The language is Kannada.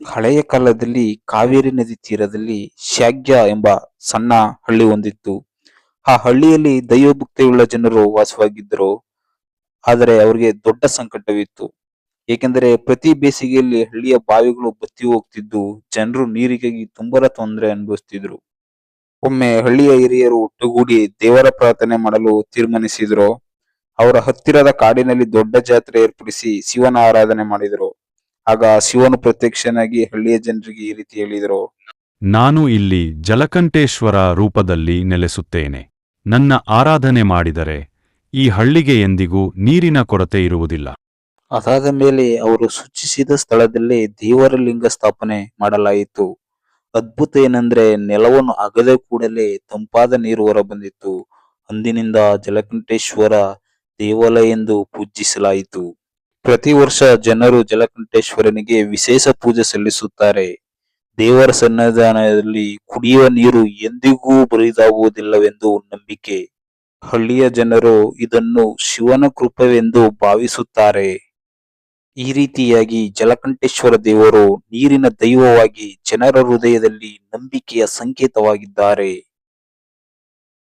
ಹಳೆಯ ಕಾಲದಲ್ಲಿ ಕಾವೇರಿ ನದಿ ತೀರದಲ್ಲಿ ಶಾಗ್ಯ ಎಂಬ ಸಣ್ಣ ಹಳ್ಳಿ ಹೊಂದಿತ್ತು. ಆ ಹಳ್ಳಿಯಲ್ಲಿ ದೈವಭಕ್ತಿಯುಳ್ಳ ಜನರು ವಾಸವಾಗಿದ್ದರು. ಆದರೆ ಅವರಿಗೆ ದೊಡ್ಡ ಸಂಕಟವಿತ್ತು. ಏಕೆಂದರೆ ಪ್ರತಿ ಬೇಸಿಗೆಯಲ್ಲಿ ಹಳ್ಳಿಯ ಬಾವಿಗಳು ಬತ್ತಿ ಹೋಗ್ತಿದ್ದು, ಜನರು ನೀರಿಗಾಗಿ ತುಂಬಾ ತೊಂದರೆ ಅನುಭವಿಸ್ತಿದ್ರು. ಒಮ್ಮೆ ಹಳ್ಳಿಯ ಹಿರಿಯರು ಒಟ್ಟುಗೂಡಿ ದೇವರ ಪ್ರಾರ್ಥನೆ ಮಾಡಲು ತೀರ್ಮಾನಿಸಿದ್ರು. ಅವರ ಹತ್ತಿರದ ಕಾಡಿನಲ್ಲಿ ದೊಡ್ಡ ಜಾತ್ರೆ ಏರ್ಪಡಿಸಿ ಶಿವನ ಆರಾಧನೆ ಮಾಡಿದರು. ಆಗ ಶಿವನು ಪ್ರತ್ಯಕ್ಷನಾಗಿ ಹಳ್ಳಿಯ ಜನರಿಗೆ ಈ ರೀತಿ ಹೇಳಿದರು. ನಾನು ಇಲ್ಲಿ ಜಲಕಂಠೇಶ್ವರ ರೂಪದಲ್ಲಿ ನೆಲೆಸುತ್ತೇನೆ. ನನ್ನ ಆರಾಧನೆ ಮಾಡಿದರೆ ಈ ಹಳ್ಳಿಗೆ ಎಂದಿಗೂ ನೀರಿನ ಕೊರತೆ ಇರುವುದಿಲ್ಲ. ಅದಾದ ಮೇಲೆ ಅವರು ಸೂಚಿಸಿದ ಸ್ಥಳದಲ್ಲಿ ದೇವರ ಲಿಂಗ ಸ್ಥಾಪನೆ ಮಾಡಲಾಯಿತು. ಅದ್ಭುತ ಏನಂದ್ರೆ ನೆಲವನ್ನು ಅಗದ ಕೂಡಲೇ ತಂಪಾದ ನೀರು ಹೊರಬಂದಿತ್ತು. ಅಂದಿನಿಂದ ಜಲಕಂಠೇಶ್ವರ ದೇವಾಲಯ ಎಂದು ಪೂಜಿಸಲಾಯಿತು. ಪ್ರತಿ ವರ್ಷ ಜನರು ಜಲಕಂಠೇಶ್ವರನಿಗೆ ವಿಶೇಷ ಪೂಜೆ ಸಲ್ಲಿಸುತ್ತಾರೆ. ದೇವರ ಸನ್ನಿಧಾನದಲ್ಲಿ ಕುಡಿಯುವ ನೀರು ಎಂದಿಗೂ ಬರಿದಾಗುವುದಿಲ್ಲವೆಂದು ನಂಬಿಕೆ. ಹಳ್ಳಿಯ ಜನರು ಇದನ್ನು ಶಿವನ ಕೃಪವೆಂದು ಭಾವಿಸುತ್ತಾರೆ. ಈ ರೀತಿಯಾಗಿ ಜಲಕಂಠೇಶ್ವರ ದೇವರು ನೀರಿನ ದೈವವಾಗಿ ಜನರ ಹೃದಯದಲ್ಲಿ ನಂಬಿಕೆಯ ಸಂಕೇತವಾಗಿದ್ದಾರೆ.